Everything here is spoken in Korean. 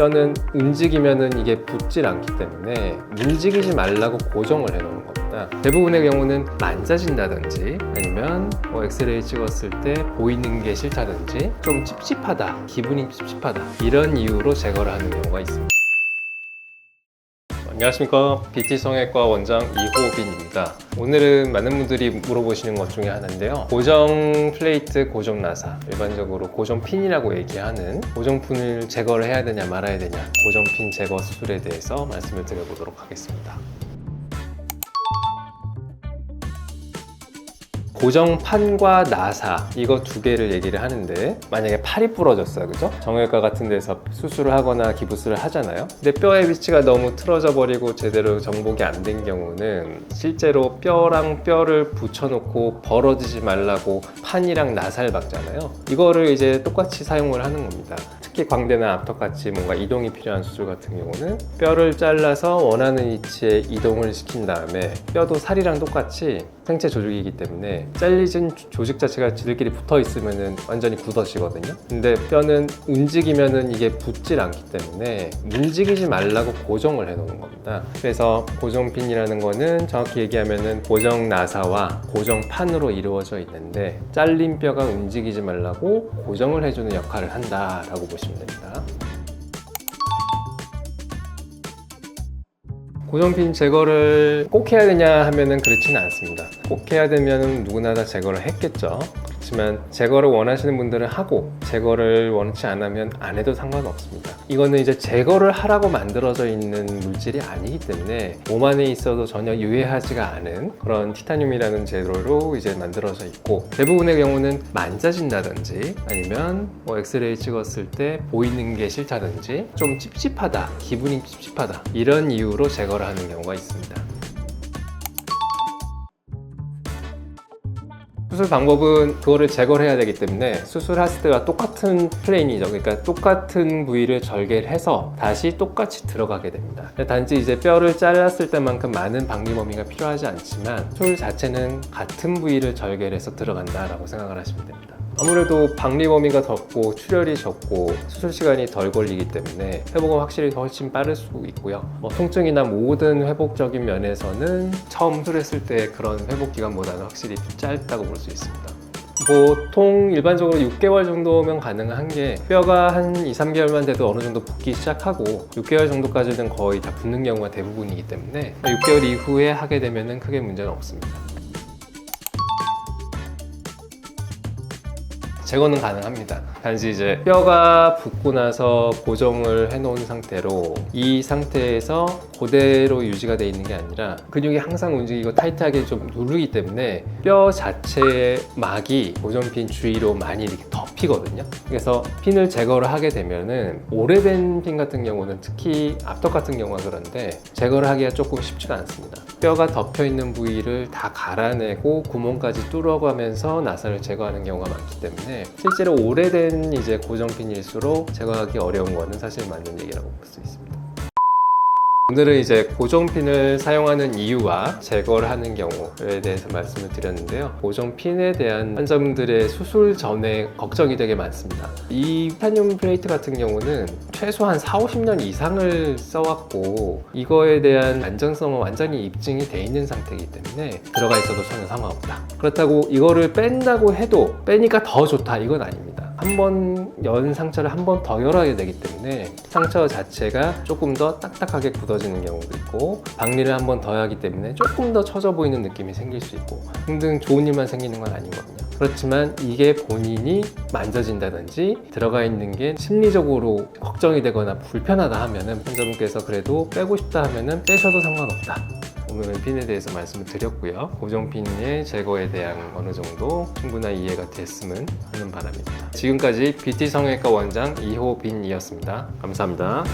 뼈는 움직이면은 이게 붙질 않기 때문에 움직이지 말라고 고정을 해놓는 겁니다. 대부분의 경우는 만져진다든지 아니면 뭐 엑스레이 찍었을 때 보이는 게 싫다든지 좀 찝찝하다, 기분이 찝찝하다 이런 이유로 제거를 하는 경우가 있습니다. 안녕하십니까 BT 성형외과 원장 이호빈입니다. 오늘은 많은 분들이 물어보시는 것 중에 하나인데요. 고정 플레이트, 고정 나사, 일반적으로 고정 핀이라고 얘기하는 고정 핀을 제거를 해야 되냐 말아야 되냐 고정 핀 제거 수술에 대해서 말씀을 드려보도록 하겠습니다. 고정판과 나사 이거 두 개를 얘기를 하는데 만약에 팔이 부러졌어요 그죠? 정형외과 같은 데서 수술을 하거나 기부스를 하잖아요. 근데 뼈의 위치가 너무 틀어져 버리고 제대로 정복이 안 된 경우는 실제로 뼈랑 뼈를 붙여놓고 벌어지지 말라고 판이랑 나사를 박잖아요. 이거를 이제 똑같이 사용을 하는 겁니다 특히 광대나 앞턱같이 뭔가 이동이 필요한 수술 같은 경우는 뼈를 잘라서 원하는 위치에 이동을 시킨 다음에 뼈도 살이랑 똑같이 생체 조직이기 때문에 잘리진 조직 자체가 지들끼리 붙어 있으면 완전히 굳어지거든요. 근데 뼈는 움직이면은 이게 붙질 않기 때문에 움직이지 말라고 고정을 해 놓는 겁니다. 그래서 고정핀이라는 거는 정확히 얘기하면은 고정 나사와 고정판으로 이루어져 있는데 잘린 뼈가 움직이지 말라고 고정을 해주는 역할을 한다라고 보시면 됩니다. 고정핀 제거를 꼭 해야 되냐 하면은 그렇지는 않습니다. 꼭 해야 되면 누구나 다 제거를 했겠죠. 그렇지만 제거를 원하시는 분들은 하고 제거를 원치 않으면 안 해도 상관없습니다. 이거는 이제 제거를 하라고 만들어져 있는 물질이 아니기 때문에 몸 안에 있어도 전혀 유해하지가 않은 그런 티타늄이라는 재료로 이제 만들어져 있고 대부분의 경우는 만져진다든지 아니면 뭐 엑스레이 찍었을 때 보이는 게 싫다든지 좀 찝찝하다 기분이 찝찝하다 이런 이유로 제거를 하는 경우가 있습니다. 수술 방법은 그거를 제거를 해야 되기 때문에 수술했을 때와 똑같은 플레인이죠. 그러니까 똑같은 부위를 절개를 해서 다시 똑같이 들어가게 됩니다. 단지 이제 뼈를 잘랐을 때만큼 많은 방리 범위가 필요하지 않지만 수술 자체는 같은 부위를 절개를 해서 들어간다라고 생각을 하시면 됩니다. 아무래도 방리 범위가 적고 출혈이 적고 수술 시간이 덜 걸리기 때문에 회복은 확실히 훨씬 빠를 수 있고요. 뭐 통증이나 모든 회복적인 면에서는 처음 수술했을 때 그런 회복 기간보다는 확실히 좀 짧다고 볼 수 있습니다. 보통 일반적으로 6개월 정도면 가능한 게 뼈가 한 2, 3개월만 돼도 어느 정도 붓기 시작하고 6개월 정도까지는 거의 다 붓는 경우가 대부분이기 때문에 6개월 이후에 하게 되면 크게 문제는 없습니다. 제거는 가능합니다. 단지 이제 뼈가 붓고 나서 고정을 해놓은 상태로 이 상태에서 그대로 유지가 돼 있는 게 아니라 근육이 항상 움직이고 타이트하게 좀 누르기 때문에 뼈 자체의 막이 고정핀 주위로 많이 이렇게 덮이거든요. 그래서 핀을 제거를 하게 되면은 오래된 핀 같은 경우는 특히 앞턱 같은 경우가 그런데 제거를 하기가 조금 쉽지가 않습니다. 뼈가 덮여 있는 부위를 다 갈아내고 구멍까지 뚫어가면서 나사를 제거하는 경우가 많기 때문에 실제로 오래된 이제 고정핀일수록 제거하기 어려운 거는 사실 맞는 얘기라고 볼 수 있습니다. 오늘은 이제 고정핀을 사용하는 이유와 제거를 하는 경우에 대해서 말씀을 드렸는데요. 고정핀에 대한 환자분들의 수술 전에 걱정이 되게 많습니다. 이 티타늄 플레이트 같은 경우는 최소한 4, 50년 이상을 써왔고 이거에 대한 안전성은 완전히 입증이 돼 있는 상태이기 때문에 들어가 있어도 전혀 상관없다. 그렇다고 이거를 뺀다고 해도 빼니까 더 좋다 이건 아닙니다. 한 번 연 상처를 한 번 더 열어야 되기 때문에 상처 자체가 조금 더 딱딱하게 굳어지는 경우도 있고 박리를 한 번 더 하기 때문에 조금 더 처져 보이는 느낌이 생길 수 있고 등등 좋은 일만 생기는 건 아니거든요. 그렇지만 이게 본인이 만져진다든지 들어가 있는 게 심리적으로 걱정이 되거나 불편하다 하면은 환자분께서 그래도 빼고 싶다 하면은 빼셔도 상관없다. 오늘은 핀에 대해서 말씀을 드렸고요. 고정핀의 제거에 대한 어느 정도 충분한 이해가 됐으면 하는 바람입니다. 지금까지 BT 성형외과 원장 이호빈이었습니다. 감사합니다.